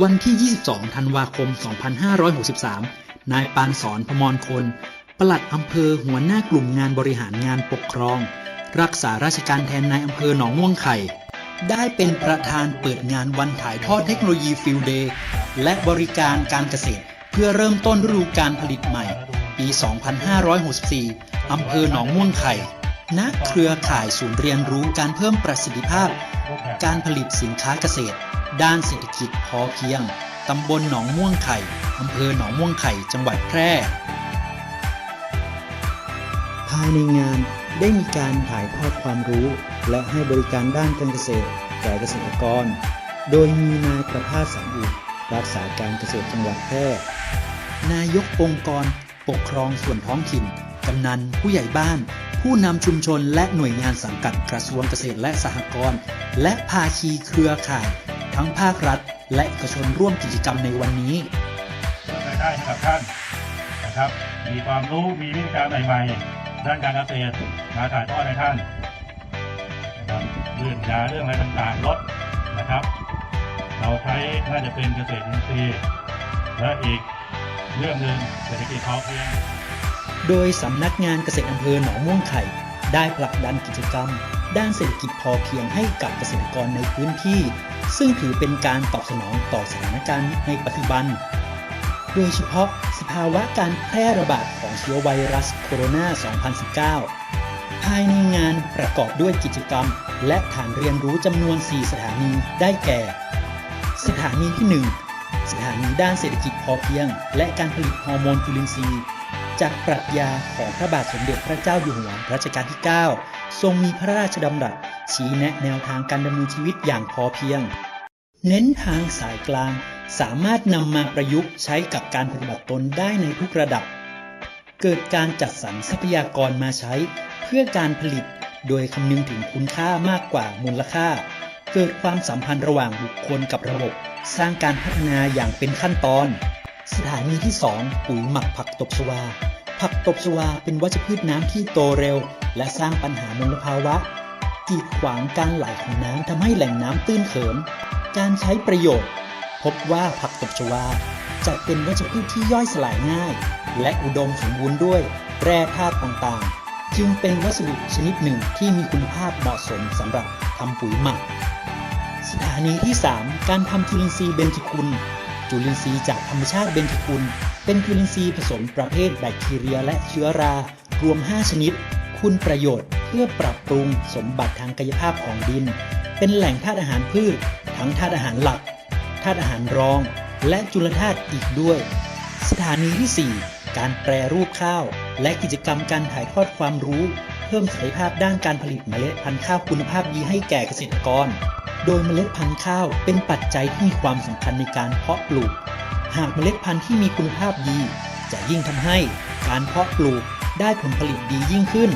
วันที่ 22 ธันวาคม 2563 นายปานสอนพมรคน ปลัดอำเภอหัวหน้ากลุ่มงานบริหารงานปกครอง รักษาราชการแทนนายอำเภอหนองม่วงไข่ ได้เป็นประธานเปิดงานวันถ่ายทอดเทคโนโลยีฟิลเดย์และบริการการเกษตร เพื่อเริ่มต้นฤดูการผลิตใหม่ ปี 2564 อำเภอหนองม่วงไข่ ณเครือข่ายศูนย์เรียนรู้การเพิ่มประสิทธิภาพ การผลิตสินค้าเกษตร ด้านเศรษฐกิจพอเพียง ตำบลหนองม่วงไข่อำเภอหนองม่วงไข่จังหวัดแพร่ ภายในงานได้มีการถ่ายทอดความรู้ และให้บริการด้านการเกษตรแก่เกษตรกร โดยมีนายประภาสสังอุดรักษาการเกษตรจังหวัดแพร่ นายกองค์กร ปกครองส่วนท้องถิ่น กำนันผู้ใหญ่บ้าน ผู้นำชุมชนและหน่วยงานสังกัดกระทรวงเกษตรและสหกรณ์และภาคีเครือข่าย ทั้งภาครัฐ และเอกชนร่วมกิจกรรมในวันนี้รายได้ให้กับท่านนะครับ มีความรู้มีวิธีการใหม่ๆด้านการเกษตรมาถ่ายทอดให้ท่านนะครับเรื่องยาเรื่องอะไรต่างๆลดนะครับ เราใช้น่าจะเป็นเกษตรอินทรีย์และอีกเรื่องหนึ่งเศรษฐกิจพอเพียง โดยสำนักงานเกษตรอำเภอหนองม่วงไข่ ได้ผลักดันกิจกรรม ด้านเศรษฐกิจพอเพียงให้กับเกษตรกรในพื้นที่ ซึ่งถือเป็นการตอบสนองต่อสถานการณ์ในปัจจุบัน โดยเฉพาะสภาวะการแพร่ระบาดของเชื้อไวรัสโคโรนา 2019 ภายในงานประกอบด้วยกิจกรรม และฐานเรียนรู้จำนวน 4 สถานีได้แก่ สถานีที่ 1 สถานีด้านเศรษฐกิจพอเพียง และการผลิตฮอร์โมนจุลินทรีย์ จากปรัชญาของพระบาทสมเด็จพระเจ้าอยู่หัวรัชกาลที่ 9 ทรงมีพระราชดำรัสชี้แนะแนวทางการดำเนินชีวิตอย่างพอเพียง เน้นทางสายกลาง สามารถนำมาประยุกต์ใช้กับการปฏิบัติตนได้ในทุกระดับ เกิดการจัดสรรทรัพยากรมาใช้ เพื่อการผลิตโดยคำนึงถึงคุณค่ามากกว่ามูลค่า เกิดความสัมพันธ์ระหว่างบุคคลกับระบบ สร้างการพัฒนาอย่างเป็นขั้นตอน สถานีที่ 2 ปุ๋ยหมักผักตบชวา ผักตบชวาเป็นวัชพืชน้ำที่โตเร็ว และสร้างปัญหามลภาวะกีดขวางการไหลของน้ำทำให้แหล่งน้ำตื้นเขินการใช้ประโยชน์ พบว่าผักตบชวาจะเป็นวัชพืชที่ย่อยสลายง่าย และอุดมสมบูรณ์ด้วยแร่ธาตุต่างๆ จึงเป็นวัสดุชนิดหนึ่งที่มีคุณภาพเหมาะสมสำหรับทำปุ๋ยหมัก สถานีที่ 3 การทำจุลินทรีย์เบญจคุณ จุลินทรีย์จากธรรมชาติเบญจคุณเป็นจุลินทรีย์ผสมประเภทแบคทีเรียและเชื้อรา รวม 5 ชนิด คุณประโยชน์เพื่อปรับปรุงสมบัติทางกายภาพของดิน เป็นแหล่งธาตุอาหารพืช ทั้งธาตุอาหารหลัก ธาตุอาหารรอง และจุลธาตุอีกด้วย สถานีที่ 4 การแปรรูปข้าว และกิจกรรมการถ่ายทอดความรู้ เพิ่มศักยภาพด้านการผลิตเมล็ดพันธุ์ข้าวคุณภาพดีให้แก่เกษตรกร โดยเมล็ดพันธุ์ข้าวเป็นปัจจัยที่มีความสำคัญในการเพาะปลูก หากเมล็ดพันธุ์ที่มีคุณภาพดี จะยิ่งทำให้การเพาะปลูกได้ผลผลิตดียิ่งขึ้น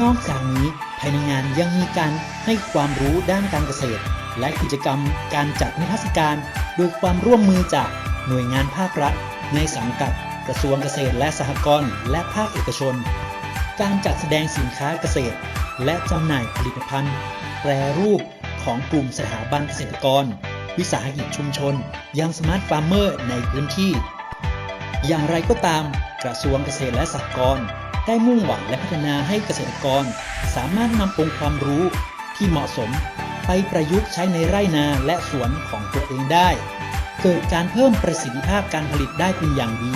นอกจากนี้ ภายในงานยังมีการให้ความรู้ด้านการเกษตร และกิจกรรมการจัดนิทรรศการโดยความร่วมมือจากหน่วยงานภาครัฐ ในสังกัดกระทรวงเกษตรและสหกรณ์และภาคเอกชน การจัดแสดงสินค้าเกษตร และจำหน่ายผลิตภัณฑ์ แปรรูปของกลุ่มสถาบันเกษตรกร วิสาหกิจชุมชน ยังสมาร์ทฟาร์มเมอร์ในพื้นที่ อย่างไรก็ตามกระทรวงเกษตรและสหกรณ์ ได้มุ่งหวังและพัฒนาให้เกษตรกร สามารถนำองค์ความรู้ที่เหมาะสม ไปประยุกต์ใช้ในไร่นาและสวนของตัวเองได้ เกิดการเพิ่มประสิทธิภาพการผลิตได้เป็นอย่างดี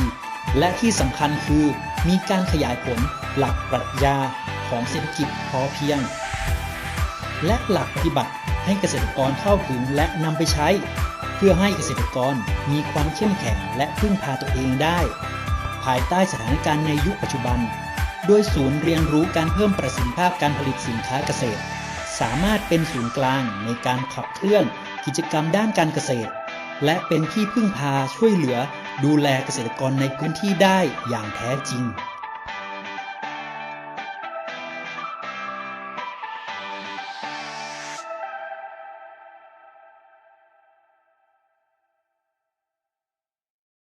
และที่สำคัญคือมีการขยายผลหลักปรัชญาของเศรษฐกิจพอเพียง และหลักปฏิบัติให้เกษตรกรเข้าถึงและนำไปใช้ เพื่อให้เกษตรกรมีความเข้มแข็งและพึ่งพาตัวเองได้ ภายใต้สถานการณ์ในยุคปัจจุบัน โดยศูนย์เรียนรู้การเพิ่มประสิทธิภาพการผลิตสินค้าเกษตร สามารถเป็นศูนย์กลางในการขับเคลื่อนกิจกรรมด้านการเกษตร และเป็นที่พึ่งพาช่วยเหลือดูแลเกษตรกรในพื้นที่ได้อย่างแท้จริง